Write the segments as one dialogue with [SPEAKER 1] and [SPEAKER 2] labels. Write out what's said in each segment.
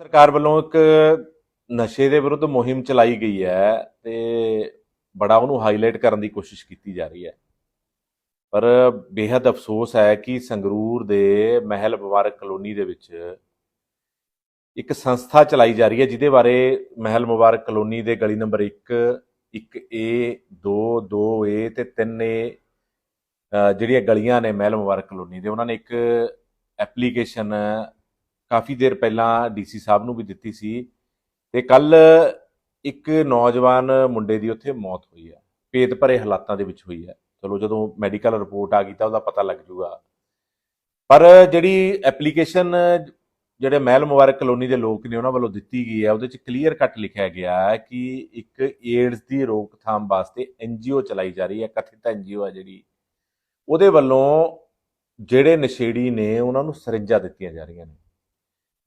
[SPEAKER 1] ਸਰਕਾਰ ਵੱਲੋਂ ਇੱਕ ਨਸ਼ੇ ਦੇ ਵਿਰੁੱਧ ਮੁਹਿੰਮ ਚਲਾਈ ਗਈ ਹੈ ਤੇ ਬੜਾ ਉਹਨੂੰ ਹਾਈਲਾਈਟ ਕਰਨ ਦੀ ਕੋਸ਼ਿਸ਼ ਕੀਤੀ ਜਾ ਰਹੀ ਹੈ। ਪਰ ਬੇहद ਅਫਸੋਸ ਹੈ ਕਿ ਸੰਗਰੂਰ ਦੇ ਮਹਿਲ ਮੁਬਾਰਕ ਕਲੋਨੀ ਦੇ ਵਿੱਚ ਇੱਕ ਸੰਸਥਾ ਚਲਾਈ ਜਾ ਰਹੀ ਹੈ ਜਿਹਦੇ ਬਾਰੇ ਮਹਿਲ ਮੁਬਾਰਕ ਕਲੋਨੀ ਦੇ ਗਲੀ ਨੰਬਰ 1 1A 2 2A ਤੇ 3A ਅ, ਜਿਹੜੀਆਂ ਗਲੀਆਂ ਨੇ ਮਹਿਲ ਮੁਬਾਰਕ ਕਲੋਨੀ ਦੇ ਉਹਨਾਂ ਨੇ ਇੱਕ ਐਪਲੀਕੇਸ਼ਨ ਕਾਫੀ ਦੇਰ ਪਹਿਲਾਂ ਡੀਸੀ ਸਾਹਿਬ ਨੂੰ ਵੀ ਦਿੱਤੀ ਸੀ ਤੇ ਕੱਲ ਇੱਕ ਨੌਜਵਾਨ ਮੁੰਡੇ ਦੀ ਉੱਥੇ ਮੌਤ ਹੋਈ ਹੈ। ਭੇਤ ਭਰੇ ਹਾਲਾਤਾਂ ਦੇ ਵਿੱਚ ਹੋਈ ਹੈ। ਚਲੋ ਜਦੋਂ ਮੈਡੀਕਲ ਰਿਪੋਰਟ ਆ ਗਈ ਤਾਂ ਉਹਦਾ ਪਤਾ ਲੱਗ ਜੂਗਾ। ਪਰ ਜਿਹੜੀ ਐਪਲੀਕੇਸ਼ਨ ਜਿਹੜੇ ਮਹਿਲ ਮੁਬਾਰਕ ਕਲੋਨੀ ਦੇ ਲੋਕ ਨੇ ਉਹਨਾਂ ਵੱਲੋਂ ਦਿੱਤੀ ਗਈ ਹੈ, ਉਹਦੇ ਚ ਕਲੀਅਰ ਕੱਟ ਲਿਖਿਆ ਗਿਆ ਹੈ ਕਿ ਇੱਕ ਏਡਜ਼ ਦੀ ਰੋਕਥਾਮ ਵਾਸਤੇ ਐਨਜੀਓ ਚਲਾਈ ਜਾ ਰਹੀ ਹੈ, ਕਥਿਤ ਐਨਜੀਓ ਹੈ ਜਿਹੜੀ। ਉਹਦੇ ਵੱਲੋਂ ਜਿਹੜੇ ਨਸ਼ੇੜੀ ਨੇ ਉਹਨਾਂ ਨੂੰ ਸਰਿੰਜਾਂ ਦਿੱਤੀਆਂ ਜਾ ਰਹੀਆਂ ਨੇ।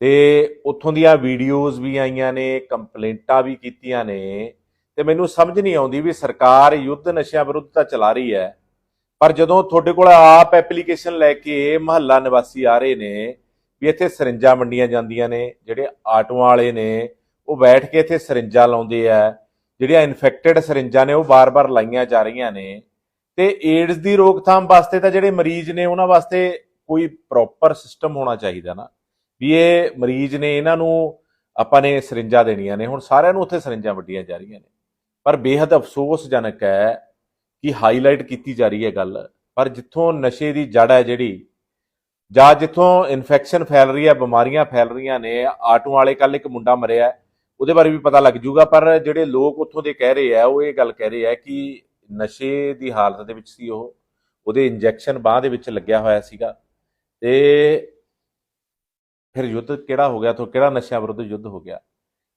[SPEAKER 1] ਤੇ ਉੱਥੋਂ ਦੀਆਂ ਵੀਡੀਓਜ਼ ਵੀ ਆਈਆਂ ਨੇ ਕੰਪਲੇਂਟਾਂ ਵੀ ਕੀਤੀਆਂ ਨੇ ਤੇ ਮੈਨੂੰ ਸਮਝ ਨਹੀਂ ਆਉਂਦੀ ਵੀ ਸਰਕਾਰ ਯੁੱਧ ਨਸ਼ਿਆਂ ਵਿਰੁੱਧ ਤਾਂ ਚਲਾ ਰਹੀ ਹੈ, ਪਰ ਜਦੋਂ ਤੁਹਾਡੇ ਕੋਲ ਆਪ ਐਪਲੀਕੇਸ਼ਨ ਲੈ ਕੇ ਮਹੱਲਾ ਨਿਵਾਸੀ ਆ ਰਹੇ ਨੇ ਵੀ ਇੱਥੇ ਸਰਿੰਜਾਂ ਵੰਡੀਆਂ ਜਾਂਦੀਆਂ ਨੇ, ਜਿਹੜੇ ਆਟੋਆਂ ਵਾਲੇ ਨੇ, ਉਹ ਬੈਠ ਕੇ ਇੱਥੇ ਸਰਿੰਜਾਂ ਲਾਉਂਦੇ ਆ, ਜਿਹੜੀਆਂ ਇਨਫੈਕਟਡ ਸਰਿੰਜਾਂ ਨੇ ਉਹ ਬਾਰ-ਬਾਰ ਲਾਈਆਂ ਜਾ ਰਹੀਆਂ ਨੇ, ਤੇ ਏਡਜ਼ ਦੀ ਰੋਕਥਾਮ ਵਾਸਤੇ ਤਾਂ ਜਿਹੜੇ ਮਰੀਜ਼ ਨੇ ਉਹਨਾਂ ਵਾਸਤੇ ਕੋਈ ਪ੍ਰੋਪਰ ਸਿਸਟਮ ਹੋਣਾ ਚਾਹੀਦਾ ਨਾ। ਵੀ ਇਹ ਮਰੀਜ਼ ਨੇ ਇਹਨਾਂ ਨੂੰ ਆਪਾਂ ਨੇ ਸਰਿੰਜਾਂ ਦੇਣੀਆਂ ਨੇ, ਹੁਣ ਸਾਰਿਆਂ ਨੂੰ ਉੱਥੇ ਸਰਿੰਜਾਂ ਵੱਡੀਆਂ ਜਾ ਰਹੀਆਂ ਨੇ। ਪਰ ਬੇहद ਅਫਸੋਸਜਨਕ ਹੈ ਕਿ ਹਾਈਲਾਈਟ ਕੀਤੀ ਜਾ ਰਹੀ ਹੈ ਗੱਲ। ਪਰ ਜਿੱਥੋਂ ਨਸ਼ੇ ਦੀ ਜੜ ਹੈ ਜਿਹੜੀ, ਜਾਂ ਜਿੱਥੋਂ ਇਨਫੈਕਸ਼ਨ ਫੈਲ ਰਹੀ ਹੈ, ਬਿਮਾਰੀਆਂ ਫੈਲ ਰਹੀਆਂ ਨੇ ਆਟੋ ਵਾਲੇ ਕੱਲ ਇੱਕ ਮੁੰਡਾ ਮਰਿਆ ਉਹਦੇ ਬਾਰੇ ਵੀ ਪਤਾ ਲੱਗ ਜੂਗਾ। ਪਰ ਜਿਹੜੇ ਲੋਕ ਉੱਥੋਂ ਦੇ ਕਹਿ ਰਹੇ ਆ, ਉਹ ਇਹ ਗੱਲ ਕਹਿ ਰਹੇ ਆ ਕਿ ਨਸ਼ੇ ਦੀ ਹਾਲਤ ਦੇ ਵਿੱਚ ਸੀ ਉਹ, ਉਹਦੇ ਇੰਜੈਕਸ਼ਨ ਬਾਹ ਦੇ ਵਿੱਚ ਲੱਗਿਆ ਹੋਇਆ ਸੀਗਾ। ਤੇ ਫਿਰ ਯੁੱਧ ਕਿਹੜਾ ਹੋ ਗਿਆ ਤੋਂ ਕਿਹੜਾ ਨਸ਼ਿਆਂ ਵਿਰੁੱਧ ਯੁੱਧ ਹੋ ਗਿਆ?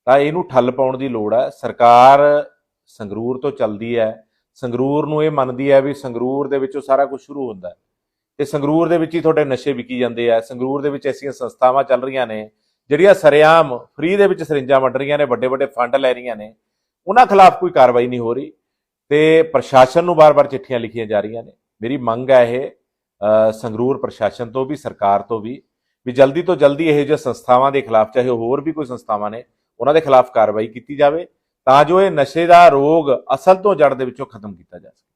[SPEAKER 1] ਤਾਂ ਇਹਨੂੰ ਠੱਲ ਪਾਉਣ ਦੀ ਲੋੜ ਹੈ। ਸਰਕਾਰ ਸੰਗਰੂਰ ਤੋਂ ਚੱਲਦੀ ਹੈ। ਸੰਗਰੂਰ ਨੂੰ ਇਹ ਮੰਨਦੀ ਹੈ ਵੀ ਸੰਗਰੂਰ ਦੇ ਵਿੱਚੋਂ ਸਾਰਾ ਕੁਝ ਸ਼ੁਰੂ ਹੁੰਦਾ ਹੈ। ਤੇ ਸੰਗਰੂਰ ਦੇ ਵਿੱਚ ਹੀ ਤੁਹਾਡੇ ਨਸ਼ੇ ਵਿਕੀ ਜਾਂਦੇ ਆ। ਸੰਗਰੂਰ ਦੇ ਵਿੱਚ ਐਸੀਆਂ ਸੰਸਥਾਵਾਂ ਚੱਲ ਰਹੀਆਂ ਨੇ, ਜਿਹੜੀਆਂ ਸਰਿਆਮ ਫ੍ਰੀ ਦੇ ਵਿੱਚ ਸਰਿੰਜਾਂ ਵੰਡ ਰਹੀਆਂ ਨੇ ਵੱਡੇ ਵੱਡੇ ਫੰਡ ਲੈ ਰਹੀਆਂ ਨੇ, ਉਹਨਾਂ ਖਿਲਾਫ ਕੋਈ ਕਾਰਵਾਈ ਨਹੀਂ ਹੋ ਰਹੀ ਤੇ ਪ੍ਰਸ਼ਾਸਨ ਨੂੰ ਬਾਰ-ਬਾਰ ਚਿੱਠੀਆਂ ਲਿਖੀਆਂ ਜਾ ਰਹੀਆਂ ਨੇ। ਮੇਰੀ ਮੰਗ ਹੈ ਇਹ ਸੰਗਰੂਰ ਪ੍ਰਸ਼ਾਸਨ ਤੋਂ ਵੀ, ਸਰਕਾਰ ਤੋਂ ਵੀ ਵੀ ਜਲਦੀ ਤੋਂ ਜਲਦੀ ਇਹੋ ਜਿਹੇ ਸੰਸਥਾਵਾਂ ਦੇ ਖਿਲਾਫ, ਚਾਹੇ ਹੋਰ ਵੀ ਕੋਈ ਸੰਸਥਾਵਾਂ ਨੇ, ਉਹਨਾਂ ਦੇ ਖਿਲਾਫ ਕਾਰਵਾਈ ਕੀਤੀ ਜਾਵੇ, ਤਾਂ ਜੋ ਇਹ ਨਸ਼ੇ ਦਾ ਰੋਗ ਅਸਲ ਤੋਂ ਜੜ ਦੇ ਵਿੱਚੋਂ ਖਤਮ ਕੀਤਾ ਜਾ ਸਕੇ।